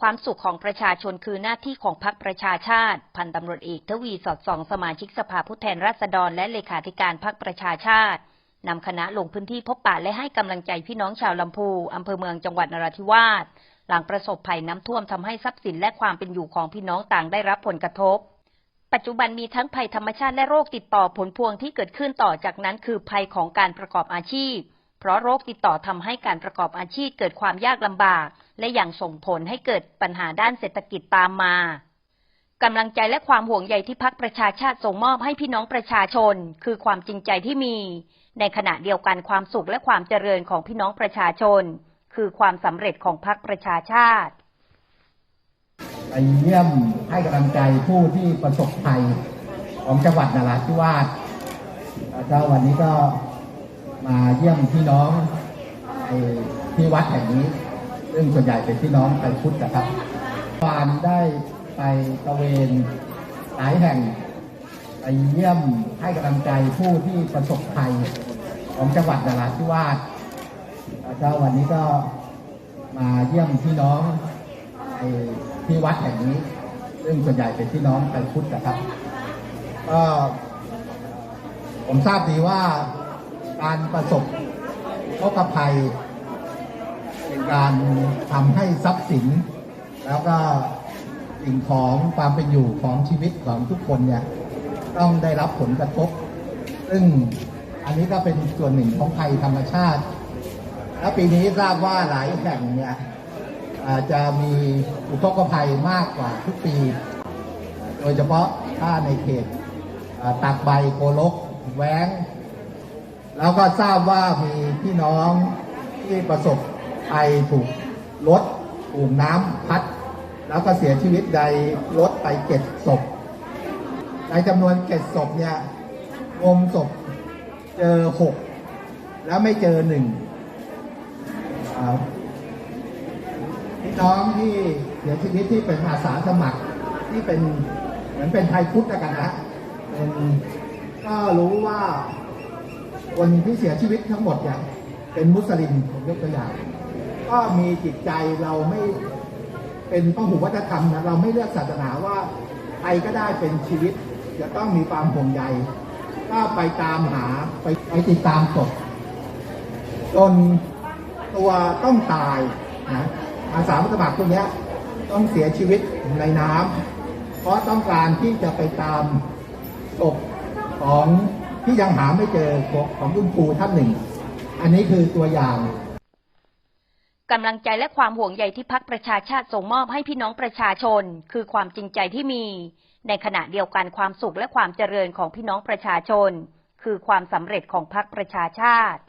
ความสุขของประชาชนคือหน้าที่ของพรรคประชาชาติ พันตำรวจเอกทวีสอดส่องสมาชิกสภาผู้แทนราษฎรและเลขาธิการพรรคประชาชาตินำคณะลงพื้นที่พบปะและให้กำลังใจพี่น้องชาวลำพูอำเภอเมืองจังหวัดนราธิวาสหลังประสบภัยน้ำท่วมทำให้ทรัพย์สินและความเป็นอยู่ของพี่น้องต่างได้รับผลกระทบ ปัจจุบันมีทั้งภัยธรรมชาติและโรคติดต่อผลพวงที่เกิดขึ้นต่อจากนั้นคือภัยของการประกอบอาชีพ เพราะโรคติดต่อทำให้การประกอบอาชีพเกิดความยากลำบาก และยังส่งผลให้เกิดปัญหาด้านเศรษฐกิจตามมากำลังใจและความห่วงใยที่พักประชาชาติส่งมอบให้พี่น้องประชาชน คือความจริงใจที่มี ในขณะเดียวกันความสุขและความเจริญของพี่น้องประชาชน คือความสำเร็จของพักประชาชาติไปเยี่ยมให้กำลังใจผู้ที่ประสบภัยของจังหวัดนราธิวาสแล้ววันนี้ก็ มาเยี่ยมพี่น้องที่วัดแห่งนี้ ซึ่งส่วนใหญ่เป็นพี่น้องไทยพุทธนะครับวานได้ไปตะเวนหลายแห่งไปเยี่ยมให้กำลังใจผู้ที่ประสบภัยของจังหวัดนราธิวาสแล้วก็วันนี้ก็มาเยี่ยมพี่น้องที่วัดแห่งนี้ ซึ่งส่วนใหญ่เป็นพี่น้องไทยพุทธนะครับ ก็ผมทราบดีว่า การประสบโรคภัย เป็นการทำให้ทรัพย์สิน แล้วก็สิ่งของความเป็นอยู่ของชีวิตของทุกคนเนี่ยต้องได้รับผลกระทบ ซึ่งอันนี้ก็เป็นส่วนหนึ่งของภัยธรรมชาติ และปีนี้ทราบว่าหลายแห่งเนี่ยอาจจะมีอุทกภัยมากกว่าทุกปี โดยเฉพาะถ้าในเขตตากใบโกลก แว้ง แล้วก็ทราบว่ามีพี่น้องที่ประสบภัยถูกรถถูกน้ำพัด แล้วก็เสียชีวิตในรถไปเจ็ดศพ ในจำนวนเจ็ดศพเนี่ยงมศพเจอหกแล้วไม่เจอหนึ่งพี่น้องที่เสียชีวิตที่เป็นอาสาสมัครที่เป็นเหมือนเป็นไทยพุทธกันนะเป็นก็รู้ว่า คนที่เสียชีวิตทั้งหมดเนี่ยเป็นมุสลิมผมยกตัวอย่าง ก็มีจิตใจเราไม่เป็นพหุวัฒนธรรมนะเราไม่เลือกศาสนาว่าใครก็ได้เป็นชีวิต จะต้องมีความห่วงใยก็ไปตามหาไปไปติดตามศพจนตัวต้องตายนะอาสาสมัครพวกนี้ต้องเสียชีวิตในน้ำเพราะต้องการที่จะไปตามศพของ ที่ยังหาไม่เจอของคุณครูท่านหนึ่ง อันนี้คือตัวอย่างกำลังใจและความห่วงใยที่พักประชาชาติส่งมอบให้พี่น้องประชาชน คือความจริงใจที่มี ในขณะเดียวกันความสุขและความเจริญของพี่น้องประชาชน คือความสำเร็จของพักประชาชาติ